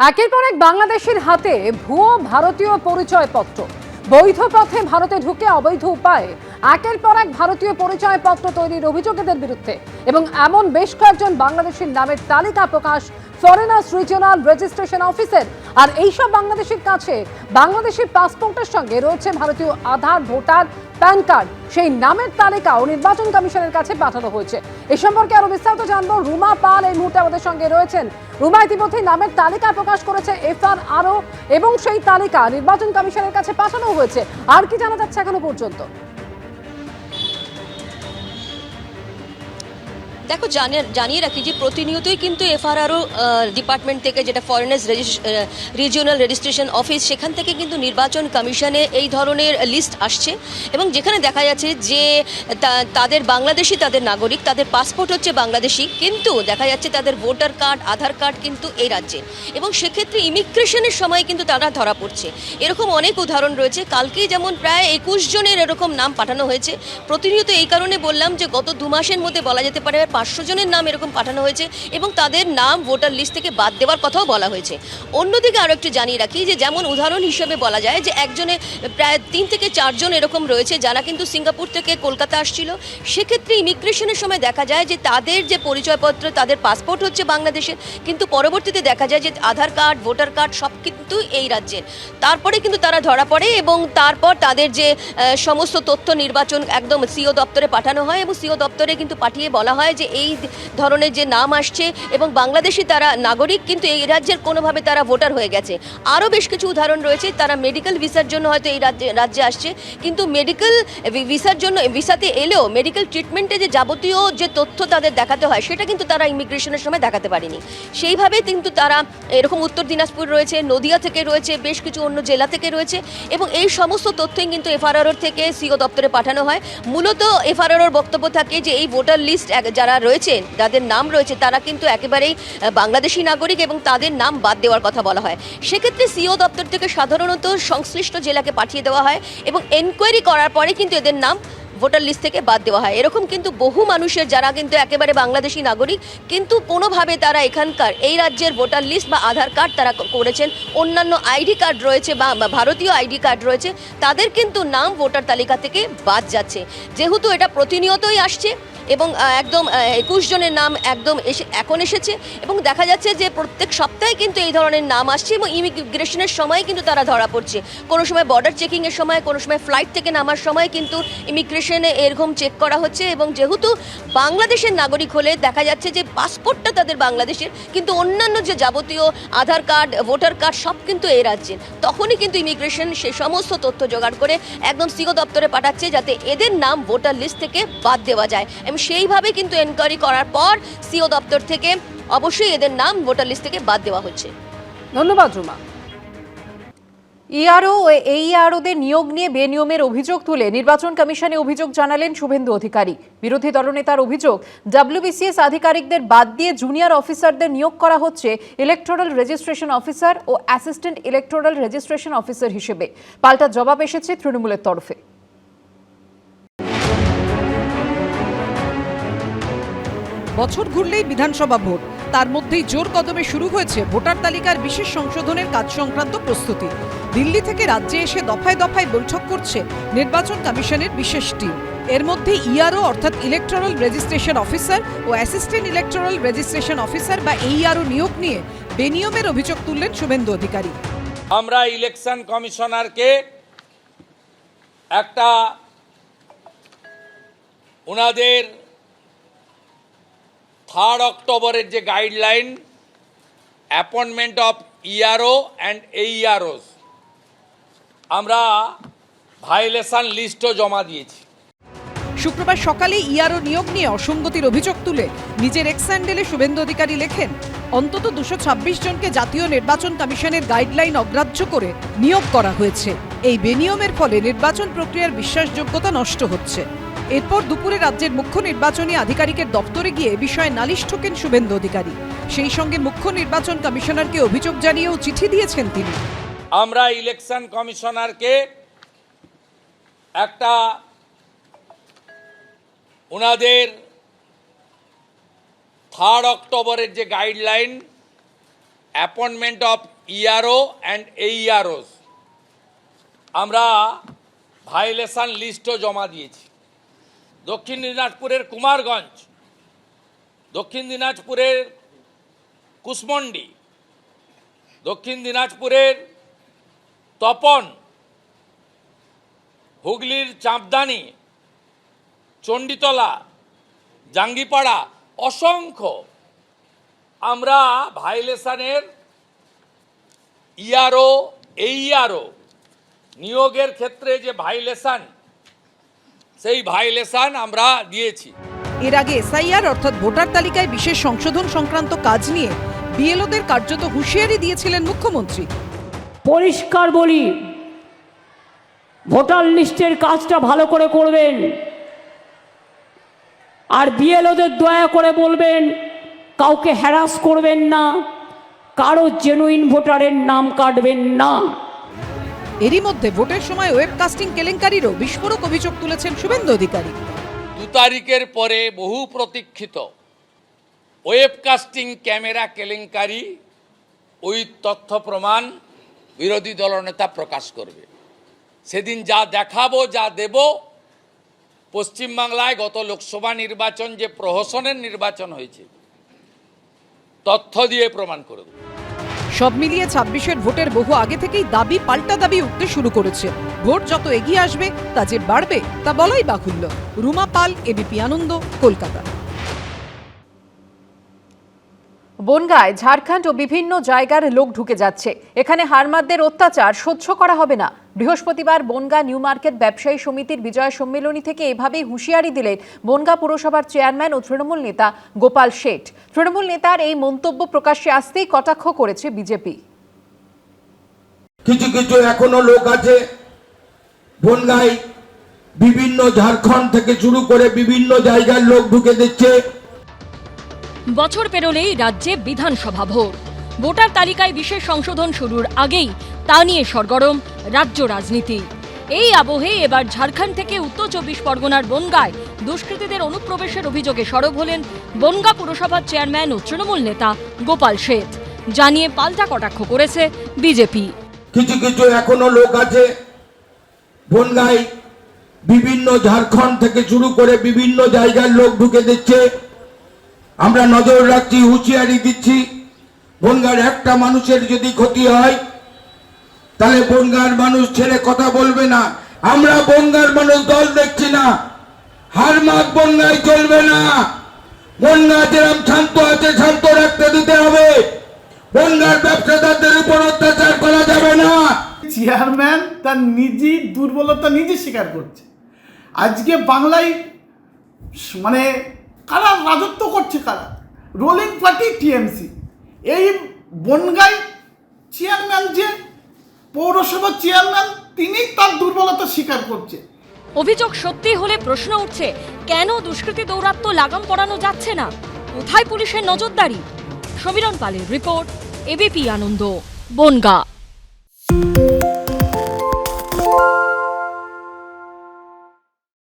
একের পর এক বাংলাদেশের হাতে ভুয়ো ভারতীয় পরিচয়পত্র। বৈধ পথে ভারতে ঢুকে অবৈধ উপায়ে একের পর এক ভারতীয় পরিচয়পত্র তৈরির অভিযোগ এদের বিরুদ্ধে। এবং এমন বেশ কয়েকজন বাংলাদেশের নামের তালিকা প্রকাশ ফরেনার্স রিজিওনাল রেজিস্ট্রেশন অফিসের। আর এইসব বাংলাদেশের কাছে বাংলাদেশের পাসপোর্টের সঙ্গে রয়েছে ভারতীয় আধার, ভোটার, প্যান কার্ড। সেই নামের তালিকাও নির্বাচন কমিশনের কাছে পাঠানো হয়েছে। এ সম্পর্কে আরও বিস্তারিত জানব। রুমা পাল এই মুহূর্তে আমাদের সঙ্গে রয়েছেন। রুমা, ইতিমধ্যে নামের তালিকা প্রকাশ করেছে এফআর আরও এবং সেই তালিকা নির্বাচন কমিশনের কাছে পাঠানো হয়েছে। আর কি জানা যাচ্ছে এখনও পর্যন্ত? দেখো জানিয়ে রাখি যে প্রতিনিয়তই কিন্তু এফআরআরও ডিপার্টমেন্ট থেকে যেটা ফরেনার্স রিজিওনাল রেজিস্ট্রেশন অফিস, সেখান থেকে কিন্তু নির্বাচন কমিশনে এই ধরনের লিস্ট আসছে। এবং যেখানে দেখা যাচ্ছে যে তাদের বাংলাদেশি, তাদের নাগরিক, তাদের পাসপোর্ট হচ্ছে বাংলাদেশি, কিন্তু দেখা যাচ্ছে তাদের ভোটার কার্ড, আধার কার্ড কিন্তু এই রাজ্যে। এবং সেক্ষেত্রে ইমিগ্রেশনের সময় কিন্তু তারা ধরা পড়ছে। এরকম অনেক উদাহরণ রয়েছে। কালকেই যেমন প্রায় একুশ জনের এরকম নাম পাঠানো হয়েছে। প্রতিনিয়ত এই কারণে বললাম যে, গত দু মাসের মধ্যে বলা যেতে পারে পাঁচশো জনের নাম এরকম পাঠানো হয়েছে এবং তাদের নাম ভোটার লিস্ট থেকে বাদ দেওয়ার কথাও বলা হয়েছে। অন্যদিকে আরও একটু জানিয়ে রাখি যে যেমন উদাহরণ হিসেবে বলা যায় যে একজনে প্রায় তিন থেকে চারজন এরকম রয়েছে যারা কিন্তু সিঙ্গাপুর থেকে কলকাতা আসছিল। সেক্ষেত্রে ইমিগ্রেশনের সময় দেখা যায় যে তাদের যে পরিচয়পত্র, তাদের পাসপোর্ট হচ্ছে বাংলাদেশের। কিন্তু পরবর্তীতে দেখা যায় যে আধার কার্ড, ভোটার কার্ড সব কিন্তু এই রাজ্যের। তারপরে কিন্তু তারা ধরা পড়ে এবং তারপর তাদের যে সমস্ত তথ্য নির্বাচন একদম সিও দপ্তরে পাঠানো হয় এবং সিও দপ্তরে কিন্তু পাঠিয়ে বলা হয় যে এই ধরনের যে নাম আসছে এবং বাংলাদেশি তারা নাগরিক, কিন্তু এই রাজ্যের কোনোভাবে তারা ভোটার হয়ে গেছে। আরও বেশ কিছু উদাহরণ রয়েছে, তারা মেডিকেল ভিসার জন্য হয়তো এই রাজ্যে রাজ্যে আসছে, কিন্তু মেডিকেল ভিসার জন্য ভিসাতে এলেও মেডিকেল ট্রিটমেন্টে যে যাবতীয় যে তথ্য তাদের দেখাতে হয়, সেটা কিন্তু তারা ইমিগ্রেশনের সময় দেখাতে পারেনি। সেইভাবে কিন্তু তারা এরকম উত্তর দিনাজপুর রয়েছে, নদিয়া থেকে রয়েছে, বেশ কিছু অন্য জেলা থেকে রয়েছে, এবং এই সমস্ত তথ্যই কিন্তু এফআরআর থেকে সিও দপ্তরে পাঠানো হয়। মূলত এফআরআর বক্তব্য থাকে যে এই ভোটার লিস্ট যারা রয়েছে যাদের নাম রয়েছে, তারা কিন্তু একেবারেই বাংলাদেশি নাগরিক এবং তাদের নাম বাদ দেওয়ার কথা বলা হয়। সেক্ষেত্রে সিও দপ্তর থেকে সাধারণত সংশ্লিষ্ট জেলাকে পাঠিয়ে দেওয়া হয় এবং এনকোয়ারি করার পরে কিন্তু এদের নাম ভোটার লিস্ট থেকে বাদ দেওয়া হয়। এরকম কিন্তু বহু মানুষের যারা কিন্তু একেবারে বাংলাদেশি নাগরিক, কিন্তু কোনোভাবে তারা এখানকার এই রাজ্যের ভোটার লিস্ট বা আধার কার্ড তারা করেছেন, অন্যান্য আইডি কার্ড রয়েছে বা ভারতীয় আইডি কার্ড রয়েছে, তাদের কিন্তু নাম ভোটার তালিকা থেকে বাদ যাচ্ছে। যেহেতু এটা প্রতিনিয়তই আসছে এবং একদম একুশ জনের নাম একদম এসে, এখন এসেছে এবং দেখা যাচ্ছে যে প্রত্যেক সপ্তাহে কিন্তু এই ধরনের নাম আসছে এবং ইমিগ্রেশনের সময় কিন্তু তারা ধরা পড়ছে। কোনো সময় বর্ডার চেকিংয়ের সময়, কোনো সময় ফ্লাইট থেকে নামার সময় কিন্তু ইমিগ্রেশনে এরকম চেক করা হচ্ছে এবং যেহেতু বাংলাদেশের নাগরিক হলে দেখা যাচ্ছে যে পাসপোর্টটা তাদের বাংলাদেশের, কিন্তু অন্যান্য যে যাবতীয় আধার কার্ড, ভোটার কার্ড সব কিন্তু এই রাজ্যের। তখনই কিন্তু ইমিগ্রেশন সে সমস্ত তথ্য জোগাড় করে একদম সিও দপ্তরে পাঠাচ্ছে যাতে এদের নাম ভোটার লিস্ট থেকে বাদ দেওয়া যায়। এবং সেইভাবে কিন্তু এনকোয়ারি করার পর সিও দপ্তর থেকে অবশ্যই এদের নাম ভোটার লিস্ট থেকে বাদ দেওয়া হচ্ছে। ধন্যবাদ, রুমা। ইআরও ও এইআরওদের নিয়োগ নিয়ে বেনিয়মের অভিযোগ তুলে নির্বাচন কমিশনে অভিযোগ জানালেন শুভেন্দু অধিকারী। বিরোধী দলনেতার অভিযোগ ডাব্লিউবিসিএস আধিকারিকদের বাদ দিয়ে জুনিয়র অফিসারদের নিয়োগ করা হচ্ছে ইলেকটোরাল রেজিস্ট্রেশন অফিসার ও অ্যাসিস্ট্যান্ট ইলেকটোরাল রেজিস্ট্রেশন অফিসার হিসেবে। পাল্টা জবাব এসেছে তৃণমূলের তরফে। বছর ঘুরলেই বিধানসভা ভোট। তার মধ্যেই জোর কদমে শুরু হয়েছে ভোটার তালিকার বিশেষ সংশোধনের কাজ সংক্রান্ত প্রস্তুতি। দিল্লি থেকে রাজ্যে এসে দফায় দফায় বৈঠক করছে নির্বাচন কমিশনের বিশেষ টিম। এর মধ্যে ইআরও অর্থাৎ ইলেকট্রাল রেজিস্ট্রেশন অফিসার ও অ্যাসিস্ট্যান্ট ইলেকট্রাল রেজিস্ট্রেশন অফিসার বা এইআরও নিয়োগ নিয়ে বেনিয়মের অভিযোগ তুললেন শুভেন্দু অধিকারী। আমরা ইলেকশন কমিশনারকে একটা ওনাদের থার্ড অক্টোবরের যে guideline appointment of ERO and AEROs আমরা ভাইলেশন লিস্টও জমা দিয়েছি। শুক্রবার সকালে ইআরও নিয়োগ নিয়ে অসঙ্গতির অভিযোগ তুলে নিজের এক্স স্যান্ডেলে শুভেন্দু অধিকারী লেখেন, অন্তত দুশো ছাব্বিশ জনকে জাতীয় নির্বাচন কমিশনের গাইডলাইন অগ্রাহ্য করে নিয়োগ করা হয়েছে। এই বেনিয়মের ফলে নির্বাচন প্রক্রিয়ার বিশ্বাসযোগ্যতা নষ্ট হচ্ছে। এরপর দুপুরে রাজ্যের মুখ্য নির্বাচনী আধিকারিকের দপ্তরে গিয়ে বিষয়ে নালিশ ঠোকেন শুভেন্দু অধিকারী। সেই সঙ্গে মুখ্য নির্বাচন কমিশনারকে অভিযোগ জানিয়েও চিঠি দিয়েছেন তিনি। আমরা ইলেকশন কমিশনারকে একটা ওনাদের থার্ড অক্টোবরের যে guideline appointment of ERO and AEROs আমরা ভাইলেশন লিস্টও জমা দিয়েছি। দক্ষিণ দিনাজপুরের কুমারগঞ্জ, দক্ষিণ দিনাজপুরের কুসমন্ডি দক্ষিণ দিনাজপুরের তপন, হুগলির চাঁপদানি, চণ্ডীতলা, জাঙ্গিপাড়া অসংখ্য। আমরা ভাইলেশনের এই এইআরও নিয়োগের ক্ষেত্রে যে ভাইলেশন সেই ভাইলেশন আমরা দিয়েছি। এর আগে এসআইআর অর্থাৎ ভোটার তালিকায় বিশেষ সংশোধন সংক্রান্ত কাজ নিয়ে বিএলওদের কার্যত হুঁশিয়ারি দিয়েছিলেন মুখ্যমন্ত্রী। পরিষ্কার বলি ভোটার লিস্টের কাজটা ভালো করে করবেন। আর বিএলওদের দয়া করে বলবেন কাউকে হ্যারাস করবেন না কারও জেনুইন ভোটারের নাম কাটবেন না। এরই মধ্যে ভোটের সময় ওয়েবকাস্টিং কেলেঙ্কারিরও বিস্ফোরক অভিযোগ তুলেছেন শুভেন্দু অধিকারী। দু তারিখের পরে বহু প্রতীক্ষিত ওয়েবকাস্টিং ক্যামেরা কেলেঙ্কারি, ওই তথ্য প্রমাণ বিরোধী দলনেতা প্রকাশ করবে। সেদিন যা দেখাবো, যা দেব, পশ্চিমবাংলায় গত লোকসভা নির্বাচন যে প্রহসনের নির্বাচন হয়েছে, তথ্য দিয়ে প্রমাণ করে দেবো। সব মিলিয়ে ছাব্বিশের ভোটের বহু আগে থেকেই দাবি পাল্টা দাবি উঠতে শুরু করেছে। ভোট যত এগিয়ে আসবে, তা যে বাড়বে, তা বলাই বাহুল্য। রুমা পাল এবিপি আনন্দ, কলকাতা। বনগায় ঝাড়খণ্ড ও বিভিন্ন জায়গার লোক ঢুকে যাচ্ছে। এখানে হারমাদদের অত্যাচার সহ্য করা হবে না। বৃহস্পতিবার বনগা নিউ মার্কেট ব্যবসায়ী সমিতির বিজয় সম্মেলনী থেকে এভাবেই হুঁশিয়ারি দিলেন বনগা পুরসভার চেয়ারম্যান ও তৃণমূল নেতা গোপাল শেঠ। তৃণমূল নেতার এই মন্তব্য প্রকাশ্যে আসতেই কটাক্ষ করেছে বিজেপি। কিছু কিছু এখনও লোক আছে বনগাই বিভিন্ন ঝাড়খণ্ড থেকে শুরু করে বিভিন্ন জায়গার লোক ঢুকে দিচ্ছে। বছর পেরোলেই রাজ্যে বিধানসভা ভোট। ভোটার তালিকায় বিশেষ সংশোধন শুরুর আগেই তা নিয়ে সরগরম রাজ্য রাজনীতি। এই আবহে এবার ঝাড়খণ্ড থেকে উত্তর চব্বিশ পরগনার বনগায় দুষ্কৃতীদের অনুপ্রবেশের অভিযোগে সরব হলেন বনগা পুরসভার চেয়ারম্যান ও তৃণমূল নেতা গোপাল শেঠ। জানিয়ে পাল্টা কটাক্ষ করেছে বিজেপি। কিছু কিছু এখনও লোক আছে বনগাই বিভিন্ন ঝাড়খণ্ড থেকে শুরু করে বিভিন্ন জায়গার লোক ঢুকে দিচ্ছে। আমরা নজর রাখছি, হুঁশিয়ারি দিচ্ছি। বনগার একটা মানুষের যদি ক্ষতি হয়, তাহলে বনগার মানুষ ছেড়ে কথা বলবে না। আমরা বনগার মানুষ দল দেখছি না। হার মাত বনগায় চলবে না। বনগা যেরকম শান্ত আছে, শান্ত রাখতে দিতে হবে। বনগার ব্যবসাদারদের উপর অত্যাচার করা যাবে না। চেয়ারম্যান তার নিজেই দুর্বলতা নিজে স্বীকার করছে। আজকে বাংলায় মানে কারা রাজত্ব করছে কারা? Ruling party, TMC. এই বনগাই চেয়ারম্যান যে পৌরসভার চেয়ারম্যান তিনি তার দুর্বলতা স্বীকার করছে। অভিযোগ সত্যি হলে প্রশ্ন উঠছে, কেন দুষ্কৃতী দৌরাত্ম্য লাগাম পড়ানো যাচ্ছে না? কোথায় পুলিশের নজরদারি? সমীরণ পালের রিপোর্ট, এবিপি আনন্দ, বনগা।